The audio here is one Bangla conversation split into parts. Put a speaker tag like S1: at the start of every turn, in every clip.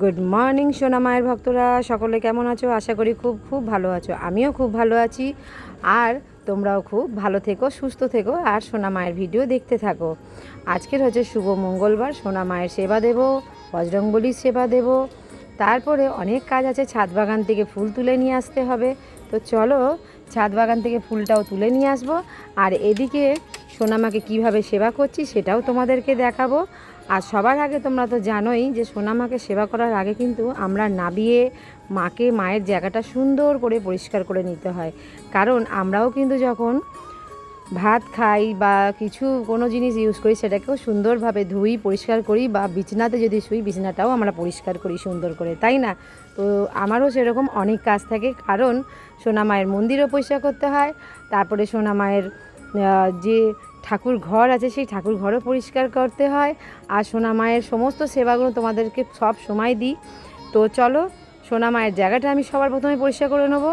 S1: গুড মর্নিং সোনা মায়ের ভক্তরা। সকলে কেমন আছো? আশা করি খুব খুব ভালো আছো। আমিও খুব ভালো আছি। আর তোমরাও খুব ভালো থেকো, সুস্থ থেকো, আর সোনা মায়ের ভিডিও দেখতে থাকো। আজকের হচ্ছে শুভ মঙ্গলবার, সোনা মায়ের সেবা দেব, বজরংবলির সেবা দেব। তারপরে অনেক কাজ আছে, ছাদ বাগান থেকে ফুল তুলে নিয়ে আসতে হবে। তো চলো, ছাদ বাগান থেকে ফুলটাও তুলে নিয়ে আসব। আর এদিকে সোনামাকে কীভাবে সেবা করছি, সেটাও তোমাদেরকে দেখাবো। আর সবার আগে তোমরা তো জানোই যে সোনামাকে সেবা করার আগে কিন্তু আমরা নাবিয়ে মাকে মায়ের জায়গাটা সুন্দর করে পরিষ্কার করে নিতে হয়। কারণ আমরাও কিন্তু যখন ভাত খাই বা কিছু কোনো জিনিস ইউজ করি, সেটাকেও সুন্দরভাবে ধুই, পরিষ্কার করি বা বিছনাতে যদি শুই, বিছনাটাও আমরা পরিষ্কার করি সুন্দর করে, তাই না? তো আমারও সেরকম অনেক কাজ থাকে। কারণ সোনা মায়ের মন্দিরও পরিষ্কার করতে হয়, তারপরে সোনা মায়ের যে ঠাকুর ঘর আছে, সেই ঠাকুর ঘরও পরিষ্কার করতে হয়। আর সোনা মায়ের সমস্ত সেবাগুলো তোমাদেরকে সব সময় দিই। তো চলো, সোনা মায়ের জায়গাটা আমি সবার প্রথমে পরিষ্কার করে নেব।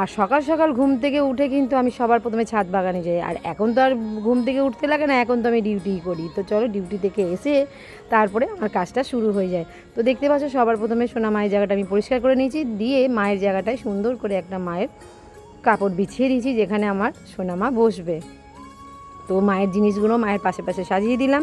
S1: আর সকাল সকাল ঘুম থেকে উঠে কিন্তু আমি সবার প্রথমে ছাদ বাগানে যাই। আর এখন তো আর ঘুম থেকে উঠতে লাগে না, এখন তো আমি ডিউটি করি। তো চলো, ডিউটি থেকে এসে তারপরে আমার কাজটা শুরু হয়ে যায়। তো দেখতে পাচ্ছ, সবার প্রথমে সোনা মায়ের জায়গাটা আমি পরিষ্কার করে নিয়েছি। দিয়ে মায়ের জায়গাটায় সুন্দর করে একটা মায়ের কাপড় বিছিয়ে দিয়েছি, যেখানে আমার সোনামা বসবে। তো মায়ের জিনিসগুলো মায়ের পাশে পাশে সাজিয়ে দিলাম।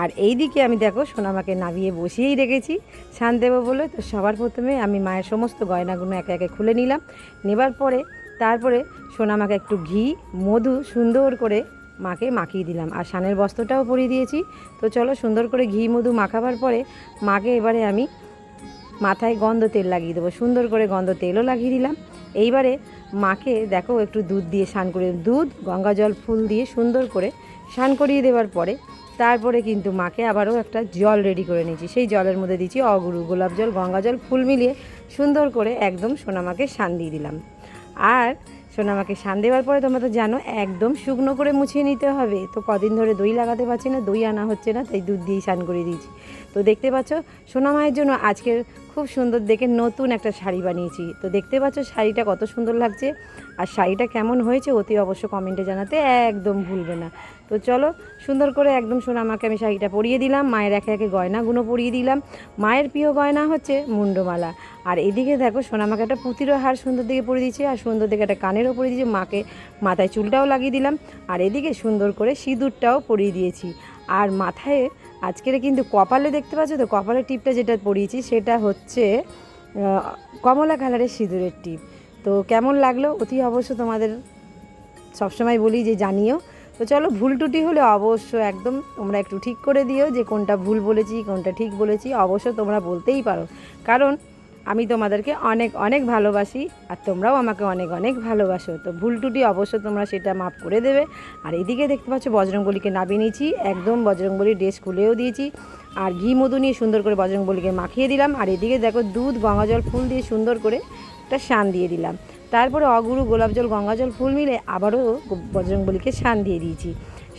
S1: আর এই দিকে আমি দেখো সোনামাকে নামিয়ে বসিয়েই রেখেছি। শান দেবো বলে তো সবার প্রথমে আমি মায়ের সমস্ত গয়নাগুলো একে একে খুলে নিলাম। নেবার পরে তারপরে সোনামাকে একটু ঘি, মধু সুন্দর করে মাকে মাখিয়ে দিলাম। আর সানের বস্ত্রটাও পরিয়ে দিয়েছি। তো চলো সুন্দর করে ঘি, মধু মাখাবার পরে মাকে এবারে আমি মাথায় গন্ধ তেল লাগিয়ে দেবো। সুন্দর করে গন্ধ তেলও লাগিয়ে দিলাম। এইবারে মাকে দেখো একটু দুধ দিয়ে স্নান করে দুধ, গঙ্গা জল, ফুল দিয়ে সুন্দর করে স্নান করিয়ে দেওয়ার পরে তারপরে কিন্তু মাকে আবারও একটা জল রেডি করে নিয়েছি। সেই জলের মধ্যে দিচ্ছি অগুরু, গোলাপ জল, গঙ্গা জল, ফুল মিলিয়ে সুন্দর করে একদম সোনামাকে শান দিয়ে দিলাম। আর সোনামাকে শান দেওয়ার পরে তোমরা তো জানো, একদম শুকনো করে মুছিয়ে নিতে হবে। তো কদিন ধরে দই লাগাতে পারছি না, দই আনা হচ্ছে না, তাই দুধ দিয়েই স্নান করে দিয়েছি। তো দেখতে পাচ্ছ, সোনামায়ের জন্য আজকের খুব সুন্দর দেখে নতুন একটা শাড়ি বানিয়েছি। তো দেখতে পাচ্ছ শাড়িটা কত সুন্দর লাগছে। আর শাড়িটা কেমন হয়েছে অতি অবশ্য কমেন্টে জানাতে একদম ভুলবে না। তো চলো, সুন্দর করে একদম সোনামাকে আমি শাড়িটা পরিয়ে দিলাম। মায়ের একে একে গয়নাগুলো পরিয়ে দিলাম। মায়ের প্রিয় গয়না হচ্ছে মুন্ডমালা। আর এদিকে দেখো সোনামাকে একটা পুঁতিরও হার সুন্দর দিকে পরিয়ে দিয়েছি। আর সুন্দর দিকে একটা কানেরও পরিয়ে দিয়েছি। মাকে মাথায় চুলটাও লাগিয়ে দিলাম। আর এদিকে সুন্দর করে সিঁদুরটাও পরিয়ে দিয়েছি। আর মাথায় আজকের কিন্তু কপালে দেখতে পাচ্ছ তো, কপালের টিপটা যেটা পরিয়েছি সেটা হচ্ছে কমলা কালারের সিঁদুরের টিপ। তো কেমন লাগল? অতি অবশ্য তোমাদের সবসময় বলি যে জানিও। তো চলো, ভুল টুটি হলে অবশ্য একদম তোমরা একটু ঠিক করে দিও যে কোনটা ভুল বলেছি, কোনটা ঠিক বলেছি। অবশ্য তোমরা বলতেই পারো। কারণ আমি তোমাদেরকে অনেক অনেক ভালোবাসি আর তোমরাও আমাকে অনেক অনেক ভালোবাসো। তো ভুল টুটি অবশ্য তোমরা সেটা মাফ করে দেবে। আর এদিকে দেখতে পাচ্ছ বজরংবলীকে নামিয়ে নিয়েছি। একদম বজরংবলীর ড্রেস খুলেও দিয়েছি। আর ঘি মধু নিয়ে সুন্দর করে বজরংবলীকে মাখিয়ে দিলাম। আর এদিকে দেখো দুধ গঙ্গা জল ফুল দিয়ে সুন্দর করে একটা শান দিয়ে দিলাম। তারপরে অগুরু গোলাপ জল গঙ্গা জল ফুল মিলে আবারও বজরংবলীকে শান দিয়ে দিয়েছি।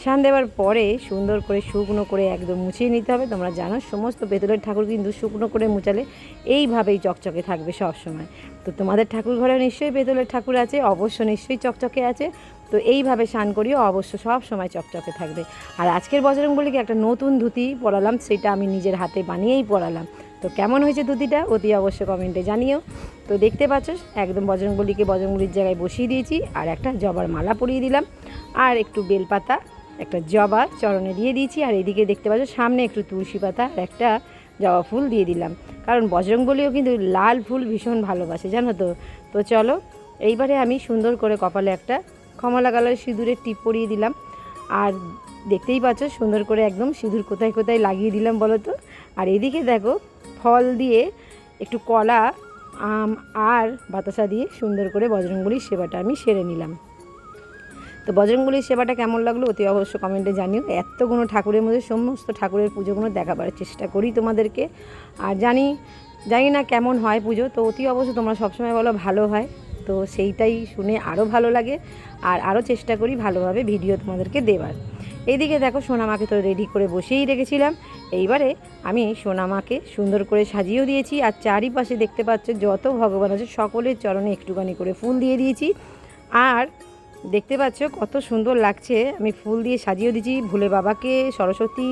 S1: শান দেওয়ার পরে সুন্দর করে শুকনো করে একদম মুছিয়ে নিতে হবে। তোমরা জানো সমস্ত পেতলের ঠাকুর কিন্তু শুকনো করে মুছালে এইভাবেই চকচকে থাকবে সব সময় তো তোমাদের ঠাকুর ঘরে নিশ্চয়ই পেতলের ঠাকুর আছে, অবশ্য নিশ্চয়ই চকচকে আছে। তো এইভাবে স্নান করিও, অবশ্য সব সময় চকচকে থাকবে। আর আজকের বজরংবলীকে একটা নতুন ধুতি পরালাম, সেটা আমি নিজের হাতে বানিয়েই পরালাম। তো কেমন হয়েছে ধুতিটা? অতি অবশ্য কমেন্টে জানিও। তো দেখতে পাচ্ছ, একদম বজরংবলীকে বজরংবলীর জায়গায় বসিয়ে দিয়েছি, আর একটা জবার মালা পরিয়ে দিলাম। আর একটু বেলপাতা একটা জবা চরণে দিয়ে দিয়েছি, আর এদিকে দেখতে পাচ্ছ সামনে একটু তুলসী পাতা আর একটা জবা ফুল দিয়ে দিলাম। কারণ বজরংবলীও কিন্তু লাল ফুল ভীষণ ভালোবাসে, জানো তো? তো চলো, এইবারে আমি সুন্দর করে কপালে একটা কমলা কালার সিঁদুরের টিপ পরিয়ে দিলাম। আর দেখতেই পাচ্ছ সুন্দর করে একদম সিঁদুর কোথায় কোথায় লাগিয়ে দিলাম বলো তো? আর এদিকে দেখো, ফল দিয়ে একটু কলা, আম, আর বাতাসা দিয়ে সুন্দর করে বজরংবলীর সেবাটা আমি সেরে নিলাম। তো বজরঙ্গলির সেবাটা কেমন লাগল অতি অবশ্য কমেন্টে জানিও। এতগুলো ঠাকুরের মধ্যে সমস্ত ঠাকুরের পুজোগুলো দেখাবার চেষ্টা করি তোমাদেরকে। আর জানি জানি না কেমন হয় পুজো, তো অতি অবশ্য তোমরা সবসময় বলো ভালো হয়। তো সেইটাই শুনে আরও ভালো লাগে। আর আরও চেষ্টা করি ভালোভাবে ভিডিও তোমাদেরকে দেওয়ার এইদিকে দেখো সোনামাকে তো রেডি করে বসেই রেখেছিলাম। এইবারে আমি সোনামাকে সুন্দর করে সাজিয়েও দিয়েছি। আর চারিপাশে দেখতে পাচ্ছ যত ভগবান আছে, সকলের চরণে একটুখানি করে ফুল দিয়ে দিয়েছি। আর দেখতে পাচ্ছ কত সুন্দর লাগছে। আমি ফুল দিয়ে সাজিয়ে দিয়েছি। ভুলে বাবাকে, সরস্বতী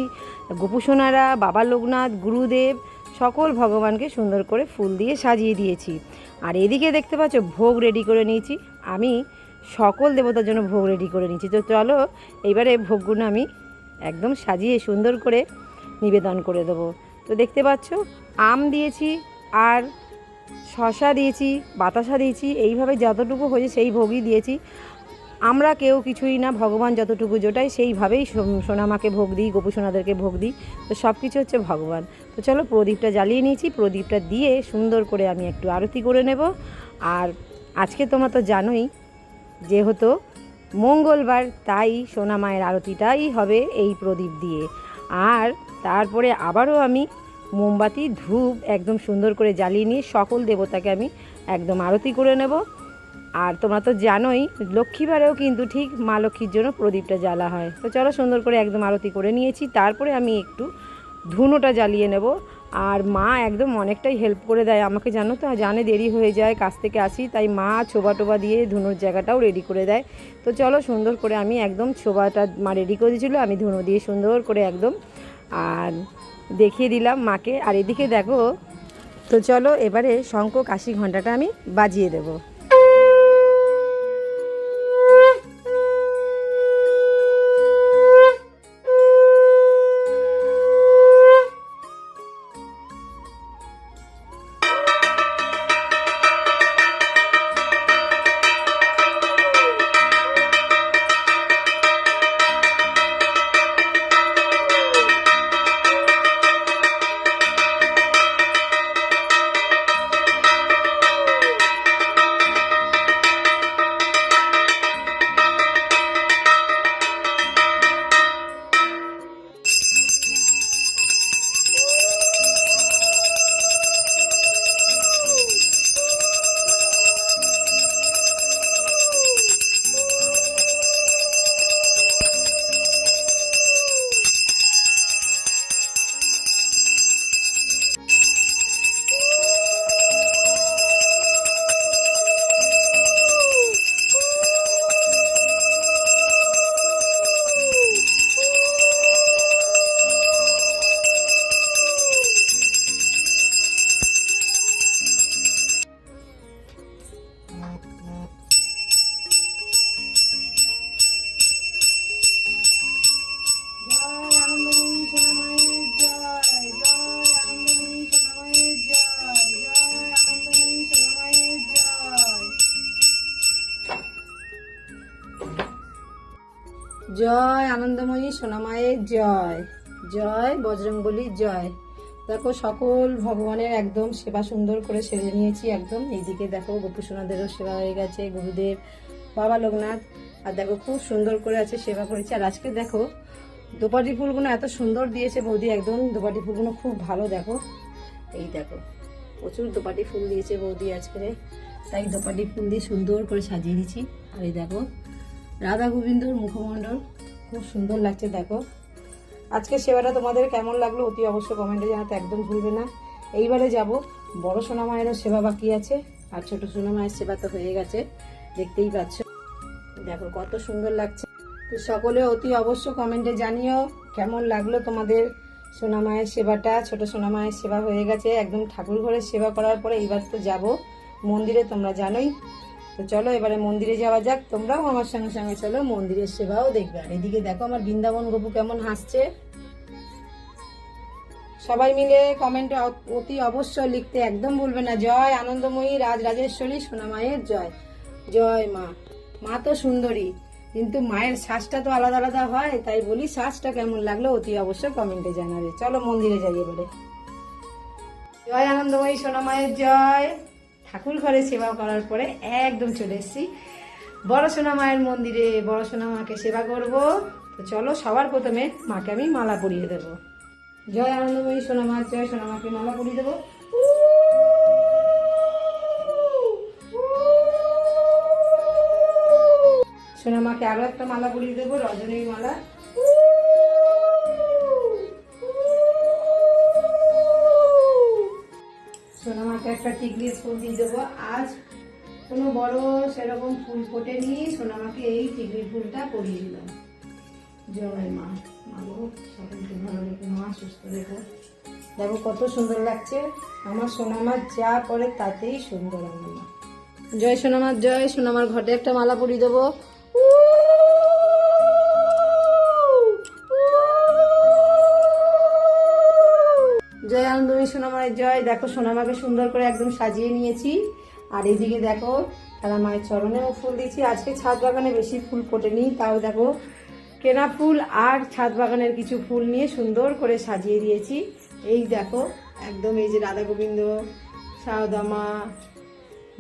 S1: গোপুসোনারা বাবা লোকনাথ, গুরুদেব, সকল ভগবানকে সুন্দর করে ফুল দিয়ে সাজিয়ে দিয়েছি। আর এদিকে দেখতে পাচ্ছ, ভোগ রেডি করে নিয়েছি। আমি সকল দেবতার জন্য ভোগ রেডি করে নিয়েছি। তো চলো, এইবারে ভোগগুলো আমি একদম সাজিয়ে সুন্দর করে নিবেদন করে দেবো। তো দেখতে পাচ্ছ, আম দিয়েছি আর শশা দিয়েছি, বাতাসা দিয়েছি। এইভাবে যতটুকু হয়েছে সেই ভোগই দিয়েছি। আমরা কেউ কিছুই না, ভগবান যতটুকু জোটাই সেইভাবেই সোনামাকে ভোগ দিই গোপু সোনাদেরকে ভোগ দিই, তো সব কিছু হচ্ছে ভগবান। তো চলো প্রদীপটা জ্বালিয়ে নিয়েছি, প্রদীপটা দিয়ে সুন্দর করে আমি একটু আরতি করে নেব। আর আজকে তোমরা তো জানোই, যেহেতু মঙ্গলবার, তাই সোনা মায়ের আরতিটাই হবে এই প্রদীপ দিয়ে। আর তারপরে আবারও আমি মোমবাতি, ধূপ একদম সুন্দর করে জ্বালিয়ে নিয়ে সকল দেবতাকে আমি একদম আরতি করে নেব। আর তোমরা তো জানোই, লক্ষ্মীবারেও কিন্তু ঠিক মা লক্ষ্মীর জন্য প্রদীপটা জ্বালা হয়। তো চলো সুন্দর করে একদম আরতি করে নিয়েছি, তারপরে আমি একটু ধুনোটা জ্বালিয়ে নেব। আর মা একদম অনেকটাই হেল্প করে দেয় আমাকে, জানো তো? জানে দেরি হয়ে যায় কাছ থেকে আসি, তাই মা ছোবা টোবা দিয়ে ধুনোর জায়গাটাও রেডি করে দেয়। তো চলো সুন্দর করে আমি একদম ছোবাটা মা রেডি করে দিয়েছিলো, আমি ধুনো দিয়ে সুন্দর করে একদম, আর দেখিয়ে দিলাম মাকে। আর এদিকে দেখো, তো চলো এবারে শঙ্খ কাশি ঘন্টাটা আমি বাজিয়ে দেবো। জয়, আনন্দময়ী সোনামায়ের জয়। জয় বজরংবলী জয়। দেখো, সকল ভগবানের একদম সেবা সুন্দর করে সেরে নিয়েছি একদম। এইদিকে দেখো গোপু সোনাদেরও সেবা হয়ে গেছে, গুরুদেব, বাবা লোকনাথ। আর দেখো, খুব সুন্দর করে আছে, সেবা করেছে। আর আজকে দেখো, দোপাটি ফুলগুলো এত সুন্দর দিয়েছে বৌদি, একদম দোপাটি ফুলগুলো খুব ভালো, দেখো। এই দেখো, প্রচুর দোপাটি ফুল দিয়েছে বৌদি আজকে তাই দোপাটি ফুল দিয়ে সুন্দর করে সাজিয়ে দিয়েছি। আর এই দেখো, রাধা গোবিন্দর মুখমণ্ডল। খুব সুন্দর লাগছে, দেখো। আজকে সেবাটা তোমাদের কেমন লাগল অতি অবশ্য কমেন্টে জানাতে একদম ভুলবে না। এইবারে যাব, বড় সোনা মায়েরও সেবা বাকি আছে, আর ছোট সোনা মায়ের সেবা তো হয়ে গেছে, দেখতেই পাচ্ছ। দেখো, কত সুন্দর লাগছে। তো সকলে অতি অবশ্য কমেন্টে জানিও কেমন লাগল তোমাদের সোনা মায়ের সেবাটা, ছোট সোনা মায়ের সেবা হয়ে গেছে, একদম ঠাকুর ঘরের সেবা করার পরে এইবার তো যাব। মন্দিরে তোমরা জানোই। তো চলো এবারে মন্দিরে যাওয়া যাক। তোমরাও আমার সঙ্গে সঙ্গে চলো, মন্দিরের সেবাও দেখবে। আর এদিকে দেখো আমার বৃন্দাবন গপু কেমন হাসছে। সবাই মিলে কমেন্টে অতি অবশ্যই লিখতে একদম ভুলবে না। জয় আনন্দময়ী রাজ রাজেশ্বরী সোনামায়ের জয়। জয় মা। মা তো সুন্দরী, কিন্তু মায়ের শ্বাসটা তো আলাদা আলাদা হয়, তাই বলি শ্বাসটা কেমন লাগল অতি অবশ্যই কমেন্টে জানাবে। চলো মন্দিরে যাই এবারে। জয় আনন্দময়ী সোনামায়ের জয়। ঠাকুর ঘরে সেবা করার পরে একদম চলে এসেছি। বড় সোনা মায়ের মন্দিরে, বড় সোনা মাকে সেবা করব। তো চলো, সবার প্রথমে মাকে আমি মালা পরিয়ে দেবো। জয় আনন্দময়ী সোনা মায়ের জয় সোনা মাকে মালা পরিয়ে দেবো। সোনা মাকে আরও একটা মালা পরিয়ে দেবো, রজনীর মালা। একটা টিকলির ফুল দিয়ে দেবো। আজ কোনো বড় সেরকম ফুল ফোটে ফোটেনি, সোনামাকে এই টিকলির ফুলটা পরিয়ে দিলাম। জয় মা। মা গো, সকলকে ভালো রেখো, মা সুস্থ রেখো। দেখো কত সুন্দর লাগছে। আমার সোনামার যা করে তাতেই সুন্দর আমার জয় সোনামার জয় সোনামার ঘটে একটা মালা পরিয়ে দেবো। জয় আনন্দমী সোনামায়ের জয়। দেখো, সোনামাকে সুন্দর করে একদম সাজিয়ে নিয়েছি। আর এদিকে দেখো, তারা মায়ের চরণেও ফুল দিচ্ছি আজকে ছাদ বাগানে বেশি ফুল ফোটেনি, তাও দেখো, কেনা ফুল আর ছাদ বাগানের কিছু ফুল নিয়ে সুন্দর করে সাজিয়ে দিয়েছি। এই দেখো, একদম এই যে রাধা গোবিন্দ সারদামা,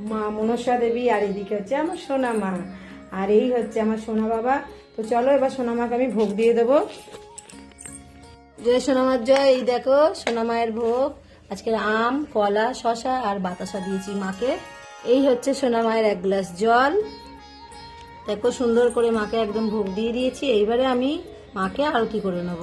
S1: মা মনসা দেবী, আর এদিকে হচ্ছে আমার সোনা মা আর এই হচ্ছে আমার সোনা বাবা। তো চলো, এবার সোনা মাকে আমি ভোগ দিয়ে দেবো। জয় সোনামার জয়। এই দেখো, সোনামায়ের ভোগ। আজকে আম, কলা, শশা আর বাতাসা দিয়েছি মাকে। এই হচ্ছে সোনামায়ের এক গ্লাস জল। দেখো, সুন্দর করে মাকে একদম ভোগ দিয়ে দিয়েছি। এইবারে আমি মাকে আরতি করে নেব।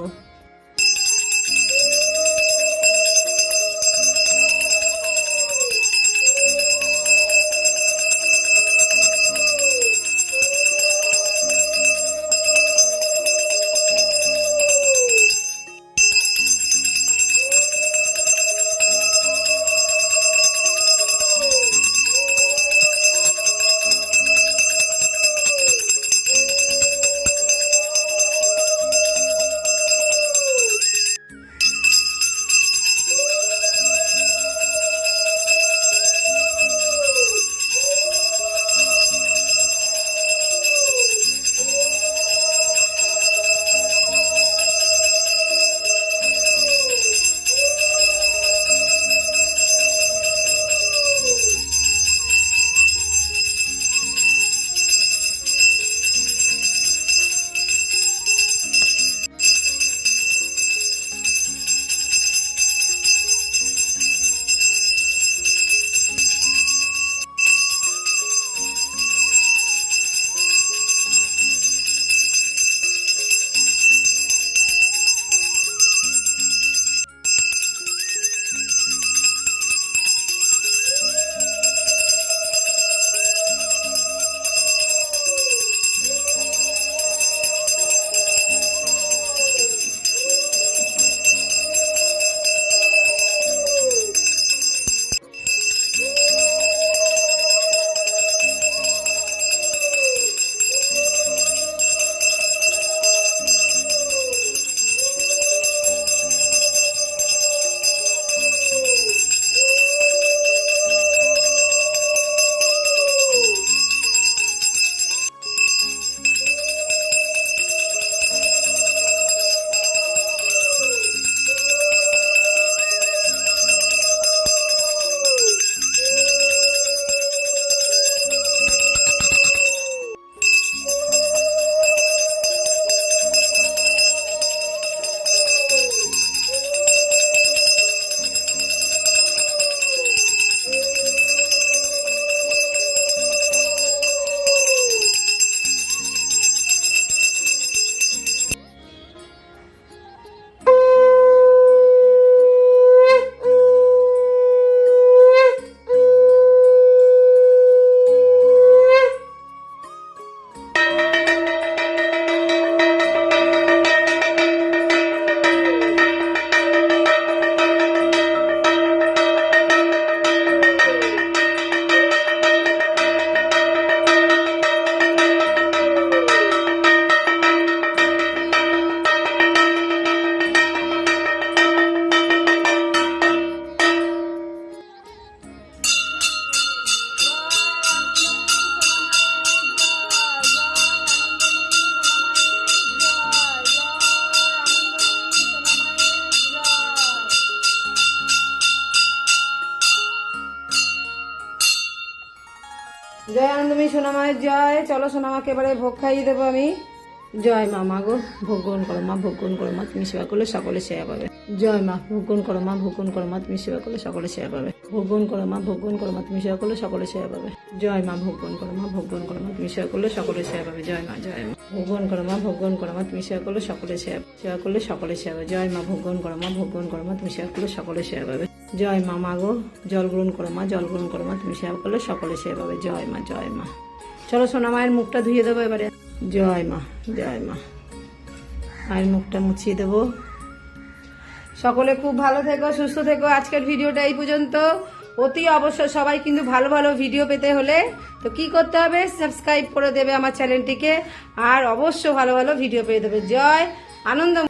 S1: জয় আনন্দমী সোনামায়ের জয় চলো সোনামাকে এবারে ভোগ খাইয়ে দেবো আমি জয় মা মা গো ভোগ গ্রহণ করো মা ভোগ গ্রহণ করো মা তুমি সেবা করলে সকলে সেবা পাবে জয় মা ভোগ গ্রহণ করো মা ভোগ গ্রহণ করো মা তুমি সেবা করলে সকলে সেবা পাবে ভোগ গ্রহণ করো মা ভোগ গ্রহণ করো মা তুমি সেবা করলে সকলে সেবা পাবে জয় মা ভোগ গ্রহণ করো মা ভোগ গ্রহণ করো মা তুমি সেবা করলে সকলে সেবা পাবে জয় মা জয় মা ভোগ গ্রহণ করো মা ভোগ গ্রহণ করো মা তুমি সেবা করলে সকলে সেবা সেবা করলে সকলে সেবা জয় মা ভোগ গ্রহণ করো মা ভোগ গ্রহণ করো মা তুমি সেবা করলে সকলে সেবা পাবে জয় মা মা গো। জল গ্রহণ করো মা, জল গ্রহণ করো মা। তুমি সেবা করলে সকলে সেবা পাবে। জয় মা জয় মা। চলো সোনা মায়ের মুখটা ধুয়ে দেবো এবারে। জয় মা জয় মা। মায়ের মুখটা মুছিয়ে দেবো। সকলে খুব ভালো থেকো, সুস্থ থেকো। আজকের ভিডিওটা এই পর্যন্ত। অতি অবশ্য সবাই কিন্তু ভালো ভালো ভিডিও পেতে হলে তো কি করতে হবে? সাবস্ক্রাইব করে দেবে আমার চ্যানেলটিকে। আর অবশ্য ভালো ভালো ভিডিও পেয়ে দেবে। জয়, আনন্দ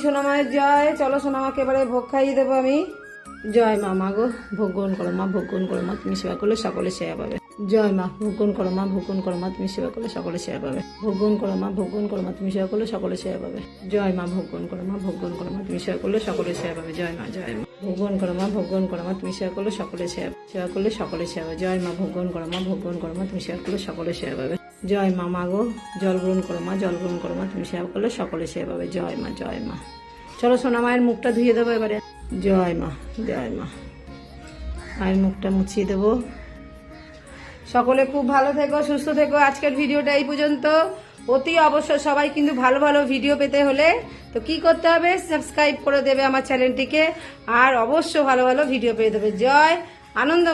S1: সোনামায়ের জয় চলো সোনামাকে এবারে ভোগ খাইয়ে দেবো আমি জয় মা মা গো ভোগ গ্রহণ করো মা ভোগ গ্রহণ করো মা তুমি সেবা করলে সকলে সেবা পাবে জয় মা ভোগ গ্রহণ করো মা ভোগ গ্রহণ করো মা তুমি সেবা করলে সকলে সেবা পাবে ভোগ গ্রহণ করো মা ভোগ গ্রহণ করো মা তুমি সেবা করলে সকলে সেবা পাবে জয় মা ভোগ গ্রহণ করো মা ভোগ গ্রহণ করো মা তুমি সেবা করলে সকলে সেবা পাবে জয় মা জয় মা ভোগ গ্রহণ করো মা ভোগ গ্রহণ করো মা তুমি সেবা করলে সকলে সেবা সেবা করলে সকলে সেবা জয় মা ভোগ গ্রহণ করো মা ভোগ গ্রহণ করো মা তুমি সেবা করলে সকলে সেবা পাবে জয় মা মা গো, জল গ্রহণ করো মা, জল গ্রহণ করো মা, তুমি সেবা করলে সকলে সেবা পাবে। জয় মা জয় মা। চলো সোনা মায়ের মুখটা ধুয়ে দেবো এবারে। জয় মা জয় মা। মায়ের মুখটা মুছিয়ে দেবো। সকলে খুব ভালো থেকো, সুস্থ থেকো। আজকের ভিডিওটা এই পর্যন্ত। অতি অবশ্য সবাই কিন্তু ভালো ভালো ভিডিও পেতে হলে তো কি করতে হবে? সাবস্ক্রাইব করে দেবে আমার চ্যানেলটিকে। আর অবশ্য ভালো ভালো ভিডিও পেয়ে দেবে। জয়, আনন্দ